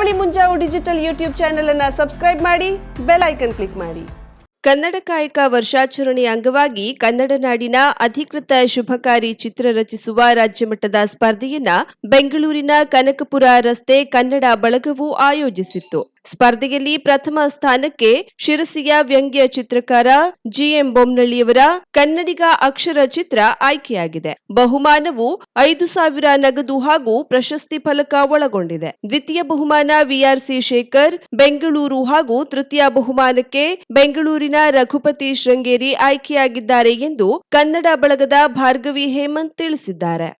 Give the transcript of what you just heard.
Karavali Munjavu digital YouTube channel ಅನ್ನು subscribe ಮಾಡಿ, bell icon click ಮಾಡಿ. ಕನ್ನಡ ಕಾಯಕ ವರ್ಷಾಚರಣೆಯ ಅಂಗವಾಗಿ ಕನ್ನಡ ನಾಡಿನ ಅಧಿಕೃತ ಶುಭಕಾರಿ ಚಿತ್ರ ರಚಿಸುವ ರಾಜ್ಯಮಟ್ಟದ ಸ್ಪರ್ಧೆಯನ್ನ ಬೆಂಗಳೂರಿನ ಕನಕಪುರ ರಸ್ತೆ ಕನ್ನಡ ಬಳಗವು ಆಯೋಜಿಸಿತ್ತು. ಸ್ಪರ್ಧೆಯಲ್ಲಿ ಪ್ರಥಮ ಸ್ಥಾನಕ್ಕೆ ಶಿರಸಿಯ ವ್ಯಂಗ್ಯ ಚಿತ್ರಕಾರ ಜಿಎಂ ಬೊಮ್ನಳ್ಳಿಯವರ ಕನ್ನಡಿಗ ಅಕ್ಷರ ಚಿತ್ರ ಆಯ್ಕೆಯಾಗಿದೆ. ಬಹುಮಾನವು ಐದು ಸಾವಿರ ನಗದು ಹಾಗೂ ಪ್ರಶಸ್ತಿ ಫಲಕ ಒಳಗೊಂಡಿದೆ. ದ್ವಿತೀಯ ಬಹುಮಾನ ವಿಆರ್ಸಿ ಶೇಖರ್, ಬೆಂಗಳೂರು ಹಾಗೂ ತೃತೀಯ ಬಹುಮಾನಕ್ಕೆ ಬೆಂಗಳೂರಿನ ರಘುಪತಿ ಶೃಂಗೇರಿ ಆಯ್ಕೆಯಾಗಿದ್ದಾರೆ ಎಂದು ಕನ್ನಡ ಬಳಗದ ಭಾರ್ಗವಿ ಹೇಮಂತ್ ತಿಳಿಸಿದ್ದಾರೆ.